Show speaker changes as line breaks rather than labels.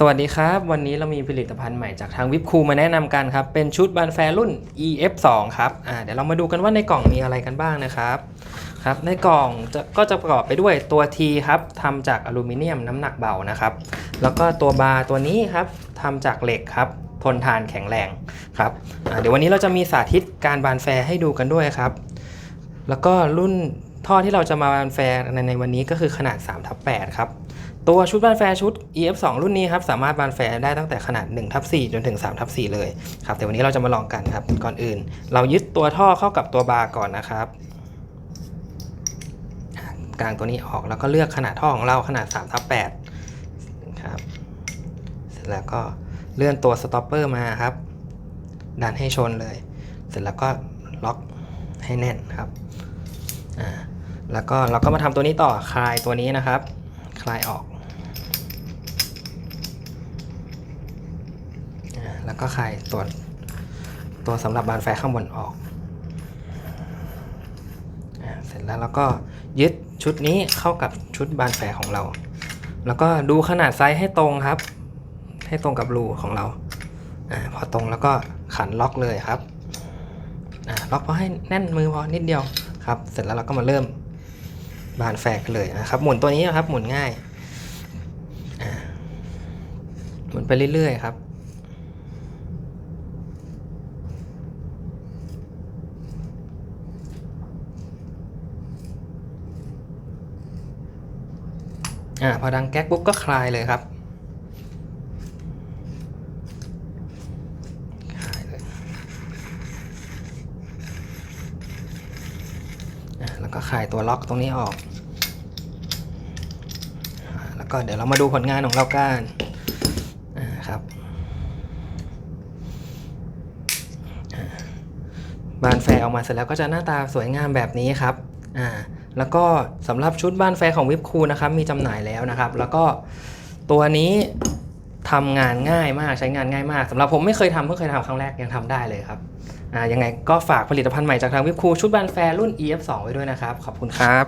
สวัสดีครับ วันนี้เรามีผลิตภัณฑ์ใหม่จากทางวิปคูมาแนะนำกันครับ เป็นชุดบันแฟร์รุ่น EF2 ครับอ่าเดี๋ยวเรามาดูกันว่าในกล่องมีอะไรกันบ้างนะครับครับในกล่องจะก็จะประกอบไปด้วยตัว T ครับทำจากอลูมิเนียมน้ำหนักเบานะครับ แล้วก็ตัวบาร์ตัวนี้ครับทำจากเหล็กครับทนทานแข็งแรงครับเดี๋ยววันนี้เราจะมีสาธิตการบานแฟร์ให้ดูกันด้วยครับ แล้วก็รุ่นท่อที่เราจะมาบานแฟร์ในในวันนี้ก็คือขนาด3ทับ8ครับ ตัวชุดบานแฟร์ชุด EF2 รุ่นนี้ครับสามารถบานแฟร์ได้ตั้งแต่ขนาด1ทับ4จนถึง3ทับ4เลยครับแต่วันนี้เราจะมาลองกันครับก่อนอื่น เรายึดตัวท่อเข้ากับตัวบาร์ก่อนนะครับอ่ากางตัวนี้ออกแล้วก็เลือกขนาดท่อของเราขนาด3ทับ8ครับเสร็จแล้วก็เลื่อนตัวสต็อปเปอร์มาครับดันให้ชนเลย เสร็จแล้วก็ล็อกให้แน่นครับอ่าแล้วก็เราก็มาทำตัวนี้ต่อคลายตัวนี้นะครับ คลายออกอ่า แล้วก็คลายตัวตัวสำหรับบานไฟข้างบนออกอเสร็จแล้วเราก็ยึดชุดนี้เข้ากับชุดบานแฟของเรา แล้วก็ดูขนาดไซส์ให้ตรงครับ ให้ตรงกับรูของเราอพอตรงแล้วก็ขันล็อกเลยครับล็อกพอให้แน่นมือพอนิดเดียวครับ เสร็จแล้วเราก็มาเริ่มบานแฟกกันเลยนะครับหมุนตัวนี้นครับหมุนง่ายหมุนไปเรื่อยๆครับ อ่าพอดังแก๊กปุ๊บก็คลายเลยครับคลายเลยอ่าแล้วก็คลายตัวล็อกตรงนี้ออกอแล้วก็เดี๋ยวเรามาดูผลงานของเรากันอ่าครับบานแฟออกมาเสร็จแล้วก็จะหน้าตาสวยงามแบบนี้ครับอ่า แล้วก็สำหรับชุดบ้านแฟร์ของวิปคูนะครับมีจำหน่ายแล้วนะครับ แล้วก็ตัวนี้ทำงานง่ายมากใช้งานง่ายมากสำหรับผมไม่เคยทำเพิ่งเคยทำครั้งแรกยังทำได้เลยครับอ่ายังไงก็ฝากผลิตภัณฑ์ใหม่จากทางวิปคูชุดบ้านแฟร์รุ่น EF2 ไว้ด้วยนะครับ ขอบคุณครับ